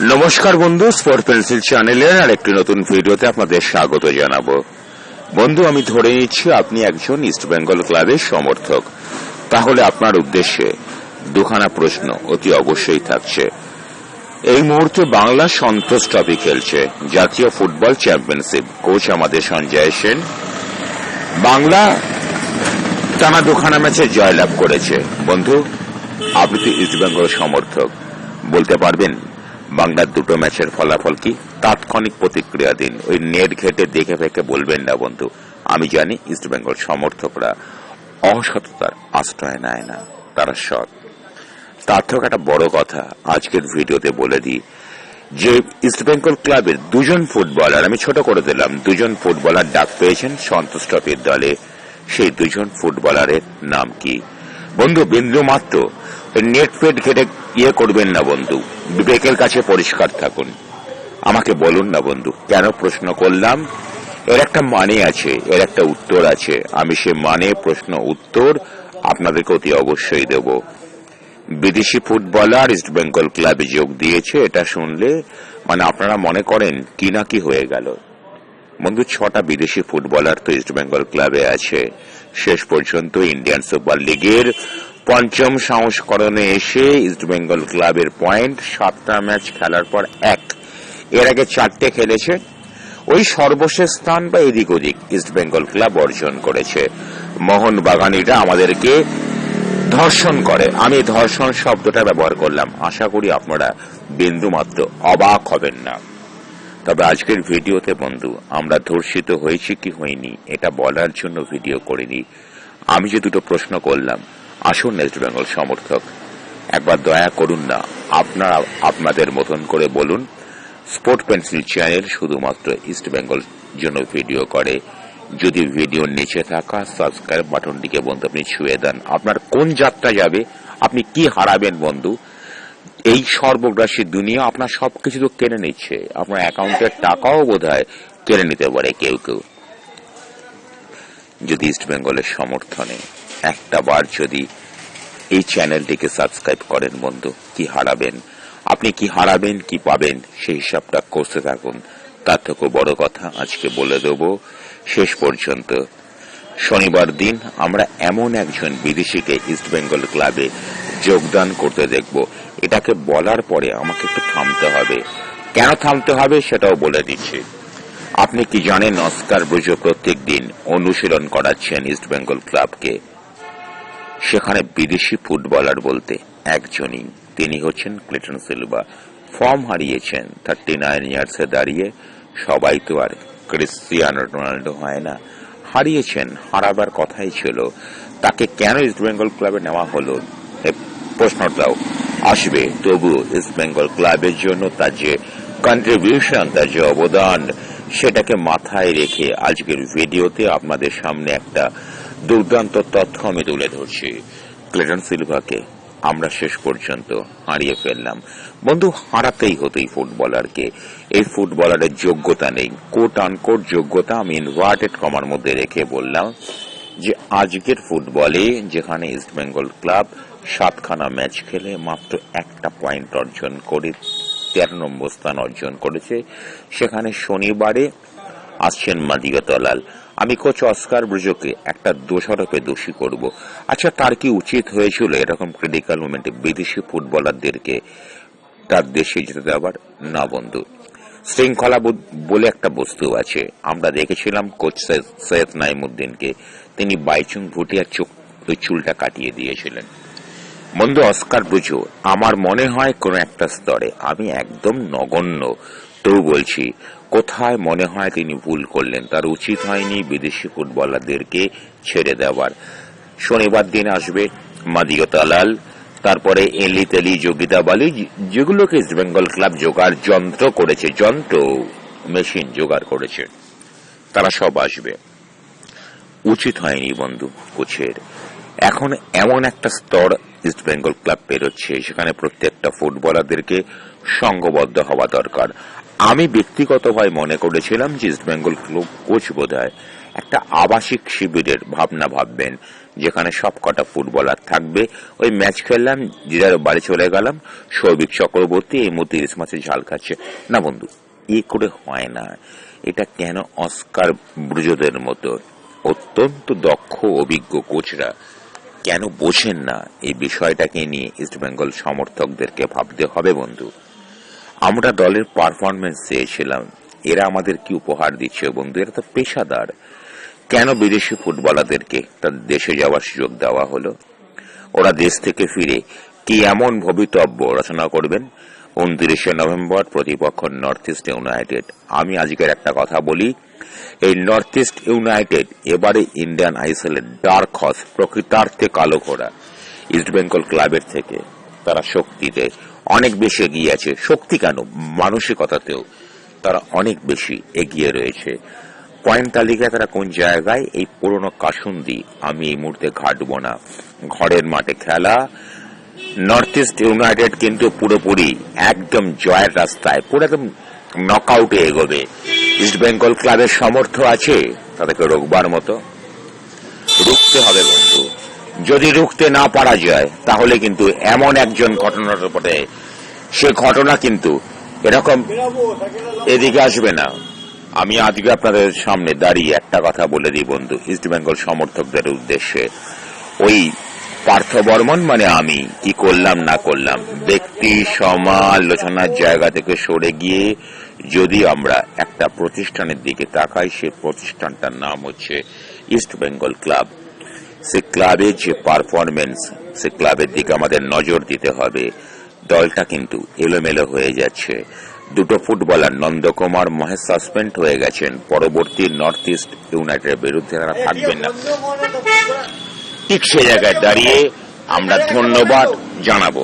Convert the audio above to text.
নমস্কার বন্ধু spot pencil চ্যানেলের আর একটি নতুন ভিডিওতে আপনাদের স্বাগত জানাব। বন্ধু, আমি ধরে নিচ্ছি আপনি একজন ইস্ট বেঙ্গল ক্লাবের সমর্থক। তাহলে আপনার উদ্দেশ্যে দুখানা প্রশ্ন অতি অবশ্যই থাকছে। এই মুহূর্তে বাংলা সন্তোষ ট্রফি খেলছে জাতীয় ফুটবল চ্যাম্পিয়নশিপ কোচ আমাদের সঞ্জয় সেন। বাংলা টানা দুখানা ম্যাচে জয়লাভ করেছে। বন্ধু, আপনি তো ইস্ট বেঙ্গল সমর্থক, বলতে পারবেন? বাংলার দুটো ম্যাচের ফলাফল কি? তাৎক্ষণিক প্রতিক্রিয়া দিন। ওই নেট ঘেটে দেখে ফেকে বলবেন না, বন্ধু। আমি জানি ইস্ট বেঙ্গল সমর্থকরা অসততার আশ্রয় নেয় না। তারা সৎ। তার থেকে একটা বড় কথা আজকের ভিডিওতে বলে দিই যে ইস্ট বেঙ্গল ক্লাবের দুজন ফুটবলার, আমি ছোট করে দিলাম, দুজন ফুটবলার ডাক পেয়েছেন সন্তোষ ট্রফির দলে। সেই দুজন ফুটবলারের নাম কি? বন্ধু, বিন্দু মাত্র। নেট ফেট ঘেটে ইয়ে করবেন না, বন্ধু। বিবেকের কাছে পরিষ্কার থাকুন। আমাকে বলুন না, বন্ধু, কেন প্রশ্ন করলাম? এর একটা মানে আছে, এর একটা উত্তর আছে। আমি সে মানে প্রশ্ন, উত্তর আপনাদেরকে অতি অবশ্যই দেব। বিদেশি ফুটবলার ইস্ট বেঙ্গল ক্লাবে যোগ দিয়েছে, এটা শুনলে মানে আপনারা মনে করেন কি না কি হয়ে গেল। বন্ধু, ছটা বিদেশি ফুটবলার তো ইস্ট বেঙ্গল ক্লাবে আছে। শেষ পর্যন্ত ইন্ডিয়ান সুপার লিগের পঞ্চম সংস্করণে এসে ইস্ট বেঙ্গল ক্লাবের পয়েন্ট সাতটা ম্যাচ খেলার পর এক। এর আগে চারটে খেলেছে। ওই সর্বশেষ স্থান বা এদিক ওদিক ইস্ট বেঙ্গল ক্লাব অর্জন করেছে। মোহন বাগানিরা আমাদেরকে ধর্ষণ করে। আমি ধর্ষণ শব্দটা ব্যবহার করলাম। আশা করি আপনারা বিন্দুমাত্র অবাক হবেন না। তবে আজকের ভিডিওতে বন্ধু, আমরা ধর্ষিত হয়েছি কি হয়নি এটা বলার জন্য ভিডিও করিনি। আমি যে দুটো প্রশ্ন করলাম, আসুন ওয়েস্ট বেঙ্গল সমর্থক, একবার দয়া করুন না, আপনারা আপনাদের মতন করে বলুন স্পোর্ট পেন্সিল চ্যানেল শুধুমাত্র ইস্ট বেঙ্গল জন্য ভিডিও করে। যদি ভিডিওর নিচে থাকা সাবস্ক্রাইব বাটনটিকে বন্ধু আপনি ছুঁয়ে দেন। আপনার কোন যাত্রা যাবে, আপনি কি হারাবেন বন্ধু এই সর্বগ্রাসী দুনিয়া আপনার সবকিছু তো কেড়ে নিচ্ছে। আপনার অ্যাকাউন্টের টাকাও বোধ কেড়ে নিতে পারে কেউ কেউ। যদি ইস্ট বেঙ্গলের সমর্থনে একটা বার যদি এই চ্যানেলটিকে সাবস্ক্রাইব করেন বন্ধু, কি হারাবেন? আপনি কি হারাবেন, কি পাবেন সেই হিসাবটা করতে থাকুন। তার থেকেও বড় কথা আজকে বলে দেব, শেষ পর্যন্ত শনিবার দিন আমরা এমন একজন বিদেশিকে ইস্ট বেঙ্গল ক্লাবে যোগদান করতে দেখব। এটাকে বলার পরে আমাকে একটু থামতে হবে। কেন থামতে হবে সেটাও বলে দিচ্ছি। আপনি কি জানেন অস্কার ব্রুজো প্রত্যেক দিন অনুশীলন করাচ্ছেন ইস্ট বেঙ্গল ক্লাবকে সেখানে বিদেশি ফুটবলার বলতে একজনই। তিনি হচ্ছেন ক্লিটন সিলভা ফর্ম হারিয়েছেন থার্টি নাইন ইয়ার্সে দাঁড়িয়ে। সবাই তো আর ক্রিস্টিয়ানো রোনাল্ডো হয় না। হারিয়েছেন, হারাবার কথাই ছিল। তাকে কেন ইস্ট বেঙ্গল ক্লাবে নেওয়া হলো? প্রশ্নটাও আসবে। তবু ইস্ট বেঙ্গল ক্লাবের জন্য তার যে কন্ট্রিবিউশন তার যে অবদান, সেটাকে মাথায় রেখে আজকের ভিডিওতে আপনাদের সামনে একটা দুর্দান্ত তথ্য আমি তুলে ধরছি। ক্লেটন সিলভাকে আমরা শেষ পর্যন্ত হারিয়ে ফেললাম। বন্ধু, হারাতেই হতো এই ফুটবলারকে। এই ফুটবলারের যোগ্যতা নেই। কোট আনকোট যোগ্যতা আমি ইনভার্টেড কমার মধ্যে রেখে বললাম যে, আজকের ফুটবলে যেখানে ইস্ট বেঙ্গল ক্লাব সাতখানা ম্যাচ খেলে মাত্র একটা পয়েন্ট অর্জন করে, তেরো নম্বর স্থান অর্জন করেছে। সেখানে শনিবারে আসছেন মাদিগা তলাল আমি কোচ অস্কার ব্রুজোকে একটা দোষারোপে দোষী করব। আচ্ছা তার কি উচিত হয়েছিল এরকম ক্রিটিক্যাল মোমেন্টে বিদেশি ফুটবলারদেরকে তার দেশে যেতে দেওয়ার? না বন্ধু। শৃঙ্খলা বলে একটা বস্তু আছে। আমরা দেখেছিলাম কোচ সৈয়দ- নাইমুদ্দিনকে। তিনি বাইচুং ভুটিয়ার চোখ, চুলটা কাটিয়ে দিয়েছিলেন। বন্ধু অস্কার বুঝো আমার মনে হয় কোন একটা স্তরে আমি একদম নগণ্য। তবু বলছি কোথায় মনে হয় তিনি ভুল করলেন, তার উচিত হয়নি বিদেশি ফুটবলারদেরকে ছেড়ে দেওয়ার। শনিবার দিন আসবে মাদিও তালাল, তারপরে এলি তেলি যোগিতা বালি যেগুলোকে ইস্ট বেঙ্গল ক্লাব জোগাড় যন্ত্র করেছে, যন্ত্র মেশিন জোগাড় করেছে, তারা সব আসবে। উচিত হয়নি বন্ধু কোচের। এখন এমন একটা স্তর ইস্ট বেঙ্গল ক্লাব পেরোচ্ছে, সেখানে প্রত্যেকটা ফুটবলারদেরকে সংঘবদ্ধ হওয়া দরকার। আমি ব্যক্তিগতভাবে মনে করেছিলাম যে ইস্ট বেঙ্গল ক্লাব কোচ বোধ একটা আবাসিক শিবিরের ভাবনা ভাববেন, যেখানে সব কটা ফুটবলার থাকবে। ওই ম্যাচ খেললাম যে যার বাড়ি চলে গেলাম, সৌভিক চক্রবর্তী এই মুহূর্তে ইলিশ মাছের ঝাল খাচ্ছে। না বন্ধু, এ করে হয় না। এটা কেন অস্কার ব্রুজদের মতো? অত্যন্ত দক্ষ, অভিজ্ঞ কোচরা। কেন বোঝেন না? এই বিষয়টাকে নিয়ে ইস্টবেঙ্গল সমর্থকদেরকে ভাবতে হবে বন্ধু। আমরা দলের পারফরমেন্স চেয়েছিলাম। এরা আমাদের কি উপহার দিচ্ছে বন্ধু? এরা তো পেশাদার। কেন বিদেশি ফুটবলারদেরকে তাদের দেশে যাওয়ার সুযোগ দেওয়া হলো? ওরা দেশ থেকে ফিরে কি এমন ভবিতব্য রচনা করবেন? উনত্রিশে নভেম্বর প্রতিপক্ষ নর্থ ইস্ট ইউনাইটেড আমি আজকের একটা কথা বলি, এই নর্থ ইস্ট ইউনাইটেড এবারে ইন্ডিয়ান আইসেলের ডার্ক হস প্রকৃতার্থে কালো ঘোড়া ইস্ট বেঙ্গল ক্লাবের থেকে। তারা শক্তিতে অনেক বেশি এগিয়ে আছে। শক্তি কেন? মানসিকতাতেও তারা অনেক বেশি এগিয়ে রয়েছে। পয়েন্ট তালিকায় তারা কোন জায়গায়? এই পুরনো কাসুন্দি। আমি এই মুহূর্তে ঘাটব না। ঘরের মাঠে খেলা। নর্থ ইস্ট ইউনাইটেড কিন্তু পুরোপুরি একদম জয়ের রাস্তায়, পুরো একদম নকআউটে এগোবে। ইস্ট বেঙ্গল ক্লাবের সামর্থ্য আছে। তাদেরকে রোগবার মতো। রুখতে হবে বন্ধু। যদি রুখতে না পারা যায়, তাহলে কিন্তু এমন একজন ঘটনার উপরে, সে ঘটনা কিন্তু এরকম এদিকে আসবে না। আমি আজকে আপনাদের সামনে দাঁড়িয়ে একটা কথা বলে দিই বন্ধু, ইস্ট বেঙ্গল সমর্থকদের উদ্দেশ্যে। ওই পার্থ বর্মন মানে আমি, কি করলাম না করলাম, ব্যক্তি, সমালোচনার জায়গা থেকে সরে গিয়ে যদি আমরা একটা প্রতিষ্ঠানের দিকে তাকাই, সে প্রতিষ্ঠানটার নাম হচ্ছে ইস্ট বেঙ্গল ক্লাব। সে ক্লাবের যে পারফরমেন্স সে ক্লাবের দিকে আমাদের নজর দিতে হবে। দলটা কিন্তু এলোমেলো হয়ে যাচ্ছে। দুটো ফুটবলার, নন্দকুমার, মহেশ সাসপেন্ড হয়ে গেছেন। পরবর্তী নর্থ ইস্ট ইউনাইটেডের বিরুদ্ধে তারা থাকবেন না। ঠিক সে জায়গায় দাঁড়িয়ে আমরা ধন্যবাদ জানাব।